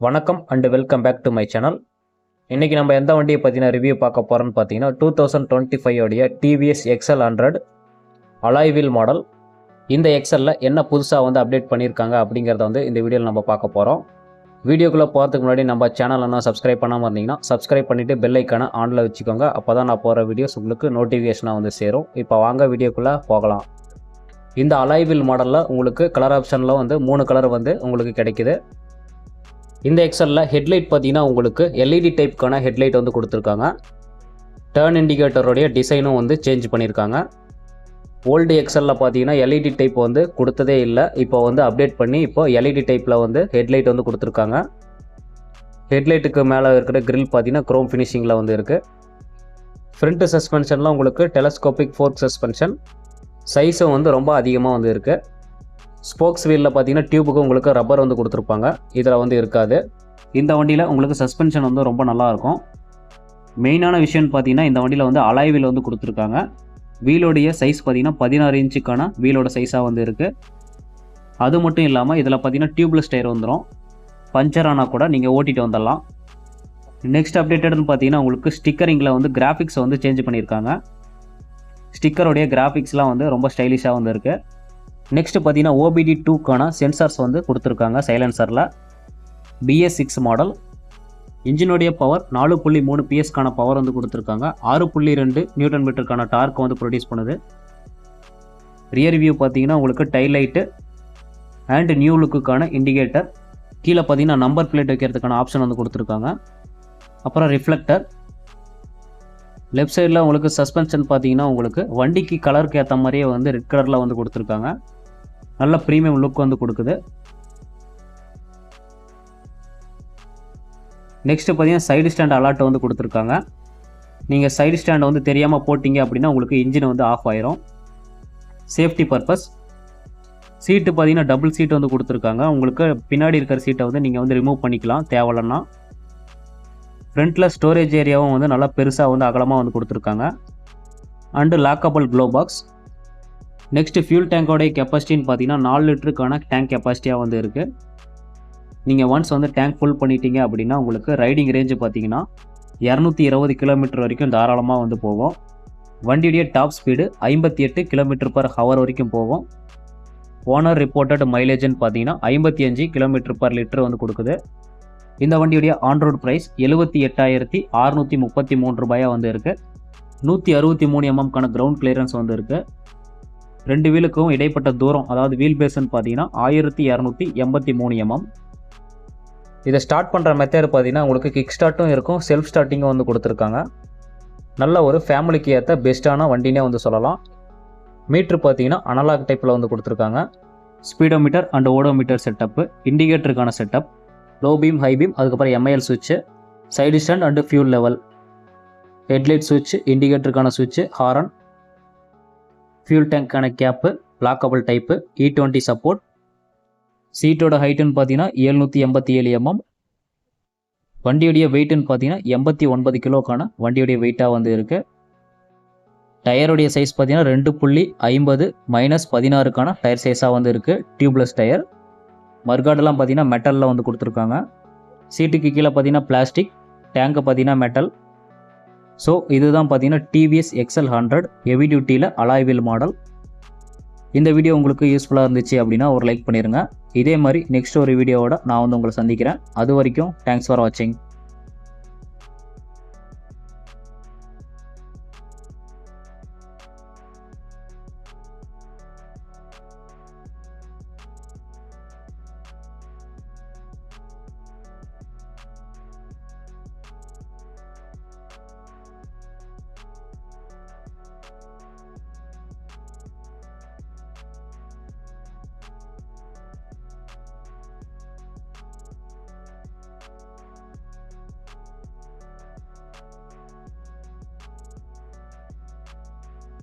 வணக்கம் and welcome back to my channel இன்றைக்கி நம்ம எந்த வண்டியை பற்றின ரிவ்யூ பார்க்க போகிறோம்னு பார்த்தீங்கன்னா டூ தௌசண்ட் டுவெண்ட்டி ஃபைவ் உடைய TVS XL hundred alloy wheel model இந்த எக்ஸலில் என்ன புதுசாக வந்து அப்டேட் பண்ணியிருக்காங்க அப்படிங்கிறத வந்து இந்த வீடியோவில் நம்ம பார்க்க போகிறோம் வீடியோக்குள்ளே போகிறதுக்கு முன்னாடி நம்ம சேனல் என்ன சப்ஸ்கிரைப் பண்ணாமல் இருந்தீங்கன்னா சப்ஸ்கிரைப் பண்ணிவிட்டு பெல் ஐக்கானை ஆனில் வச்சுக்கோங்க. அப்போ தான் நான் போகிற வீடியோஸ் உங்களுக்கு நோட்டிஃபிகேஷனாக வந்து சேரும். இப்போ வாங்க வீடியோக்குள்ளே போகலாம். இந்த அலாய்வில் மாடலில் உங்களுக்கு கலர் ஆப்ஷனில் வந்து மூணு கலர் வந்து உங்களுக்கு கிடைக்குது. இந்த எக்ஸலில் ஹெட்லைட் பார்த்தீங்கன்னா உங்களுக்கு எல்இடி டைப்க்கான ஹெட்லைட் வந்து கொடுத்துருக்காங்க. டேர்ன் இண்டிகேட்டருடைய டிசைனும் வந்து சேஞ்ச் பண்ணியிருக்காங்க. ஓல்டு எக்ஸலில் பார்த்தீங்கன்னா எல்இடி டைப் வந்து கொடுத்ததே இல்லை. இப்போ வந்து அப்டேட் பண்ணி இப்போ எல்இடி டைப்பில் வந்து ஹெட்லைட் வந்து கொடுத்துருக்காங்க. ஹெட்லைட்டுக்கு மேலே இருக்கிற க்ரில் பார்த்தீங்கன்னா க்ரோம் ஃபினிஷிங்கில் வந்து இருக்குது ஃப்ரண்ட் சஸ்பென்ஷனில் உங்களுக்கு டெலஸ்கோபிக் ஃபோர்க் சஸ்பென்ஷன் சைஸும் வந்து ரொம்ப அதிகமாக வந்து இருக்குது ஸ்போக்ஸ் வீலில் பார்த்தீங்கன்னா டியூபுக்கு உங்களுக்கு ரப்பர் வந்து கொடுத்துருப்பாங்க. இதில் வந்து இருக்காது. இந்த வண்டியில் உங்களுக்கு சஸ்பென்ஷன் வந்து ரொம்ப நல்லாயிருக்கும். மெயினான விஷயம்னு பார்த்தீங்கன்னா இந்த வண்டியில் வந்து அலாய் வீல் வந்து கொடுத்துருக்காங்க. வீலோடைய சைஸ் பார்த்தீங்கன்னா பதினாறு இன்ச்சுக்கான வீலோட சைஸாக வந்து இருக்குது அது மட்டும் இல்லாமல் இதில் பார்த்தீங்கன்னா டியூப்லெஸ் டயர் வந்துடும் பஞ்சர் ஆனால் கூட நீங்கள் ஓட்டிகிட்டு வந்துடலாம். நெக்ஸ்ட் அப்டேட்டட்னு பார்த்தீங்கன்னா உங்களுக்கு ஸ்டிக்கரிங்கில் வந்து கிராஃபிக்ஸ் வந்து சேஞ்ச் பண்ணியிருக்காங்க. ஸ்டிக்கருடைய கிராஃபிக்ஸ்லாம் வந்து ரொம்ப ஸ்டைலிஷாக வந்து இருக்குது நெக்ஸ்ட்டு பார்த்தீங்கன்னா ஓபிடி டூக்கான சென்சார்ஸ் வந்து கொடுத்துருக்காங்க சைலன்சரில் பிஎஸ் சிக்ஸ் மாடல் இன்ஜினுடைய பவர் நாலு புள்ளி மூணு பிஎஸ்க்கான பவர் வந்து கொடுத்துருக்காங்க. ஆறு புள்ளி ரெண்டு நியூட்டன் மீட்டருக்கான டார்க் வந்து ப்ரொடியூஸ் பண்ணுது. ரியர் வியூ பார்த்தீங்கன்னா உங்களுக்கு டைலைட்டு அண்ட் நியூ லுக்குக்கான இண்டிகேட்டர் கீழே பார்த்தீங்கன்னா நம்பர் பிளேட் வைக்கிறதுக்கான ஆப்ஷன் வந்து கொடுத்துருக்காங்க. அப்புறம் ரிஃப்ளெக்டர் லெஃப்ட் சைடில் உங்களுக்கு சஸ்பென்ஷன் பார்த்தீங்கன்னா உங்களுக்கு வண்டிக்கு கலருக்கு ஏற்ற மாதிரியே வந்து ரெட் கலரில் வந்து கொடுத்துருக்காங்க. நல்ல ப்ரீமியம் லுக் வந்து கொடுக்குது. நெக்ஸ்ட்டு பார்த்தீங்கன்னா சைடு ஸ்டாண்ட் அலாட் வந்து கொடுத்துருக்காங்க. நீங்கள் சைடு ஸ்டாண்ட் வந்து தெரியாமல் போட்டிங்க அப்படின்னா உங்களுக்கு இன்ஜின் வந்து ஆஃப் ஆயிரும். சேஃப்டி பர்பஸ் சீட்டு பார்த்தீங்கன்னா டபுள் சீட் வந்து கொடுத்துருக்காங்க. உங்களுக்கு பின்னாடி இருக்கிற சீட்டை வந்து நீங்கள் வந்து ரிமூவ் பண்ணிக்கலாம். தேவையில்லன்னா. ஃப்ரண்ட்டில் ஸ்டோரேஜ் ஏரியாவும் வந்து நல்லா பெருசாக வந்து அகலமாக வந்து கொடுத்துருக்காங்க. And lockable glove box next fuel டேங்கோடைய கெப்பாசிட்டின்னு பார்த்தீங்கன்னா நாலு லிட்டருக்கான டேங்க் கெப்பாசிட்டியாக வந்து இருக்குது நீங்கள் ஒன்ஸ் வந்து டேங்க் ஃபுல் பண்ணிட்டீங்க அப்படின்னா உங்களுக்கு ரைடிங் ரேஞ்சு பார்த்தீங்கன்னா இரநூத்தி இருபது கிலோமீட்டர் வரைக்கும் தாராளமாக வந்து போகும். வண்டியுடைய டாப் ஸ்பீடு ஐம்பத்தி எட்டு கிலோமீட்டர் பர் ஹவர் வரைக்கும் போகும். ஓனர் ரிப்போர்ட்டட் மைலேஜ்னு பார்த்தீங்கன்னா ஐம்பத்தி அஞ்சு கிலோமீட்டர் பர் லிட்டர் வந்து கொடுக்குது. இந்த வண்டியுடைய ஆன்ரோட் ப்ரைஸ் எழுபத்தி எட்டாயிரத்தி அறுநூற்றி முப்பத்தி மூணு ரூபாயாக வந்து இருக்குது நூற்றி அறுபத்தி மூணு எம்எம்க்கான கிரவுண்ட் கிளியரன்ஸ் வந்து இருக்குது ரெண்டு வீலுக்கும் இடைப்பட்ட தூரம் அதாவது வீல் பேஸ்ன்னு பார்த்தீங்கன்னா ஆயிரத்தி இரநூத்தி எண்பத்தி மூணு எம்எம். இதை ஸ்டார்ட் பண்ணுற மெத்தட் பார்த்தீங்கன்னா உங்களுக்கு கிக் ஸ்டார்ட்டும் இருக்கும் செல்ஃப் ஸ்டார்டிங்கும் வந்து கொடுத்துருக்காங்க. நல்ல ஒரு ஃபேமிலிக்கு ஏற்ற பெஸ்ட்டான வண்டினே வந்து சொல்லலாம். மீட்ரு பார்த்தீங்கன்னா அனலாக் டைப்பில் வந்து கொடுத்துருக்காங்க. Speedometer and odometer setup இண்டிகேட்டருக்கான setup low beam high beam அதுக்கப்புறம் எம்ஐஎல் சுவிட்சு side stand and fuel level headlight சுவிட்ச் இண்டிகேட்டருக்கான சுவிட்சு horn fuel டேங்க்கான gap lockable type இ டுவெண்ட்டி சப்போர்ட் சீட்டோட ஹைட்டுன்னு பார்த்தீங்கன்னா ஏழ்நூற்றி எண்பத்தி ஏழு எம்எம் வண்டியுடைய வெயிட்டுன்னு பார்த்தீங்கன்னா எண்பத்தி ஒன்பது கிலோக்கான வண்டியுடைய வெயிட்டாக வந்து இருக்குது டயருடைய சைஸ் பார்த்தீங்கன்னா ரெண்டு புள்ளி ஐம்பது மைனஸ் பதினாறுக்கான டயர் சைஸாக வந்து இருக்குது டியூப்லெஸ் டயர் மர்காடெல்லாம் பார்த்தீங்கன்னா மெட்டலில் வந்து கொடுத்துருக்காங்க. சீட்டுக்கு கீழே பார்த்தீங்கன்னா பிளாஸ்டிக் டேங்க்கு பார்த்தீங்கன்னா மெட்டல் ஸோ இதுதான் பார்த்தீங்கன்னா டிவிஎஸ் எக்ஸல் ஹண்ட்ரட் ஹெவி டியூட்டியில் அலாய்வில் மாடல் இந்த வீடியோ உங்களுக்கு யூஸ்ஃபுல்லாக இருந்துச்சு அப்படின்னா ஒரு லைக் பண்ணிடுங்க இதே மாதிரி நெக்ஸ்ட் ஒரு வீடியோவோட நான் வந்து உங்களை சந்திக்கிறேன். அது வரைக்கும் தேங்க்ஸ் ஃபார் வாட்சிங்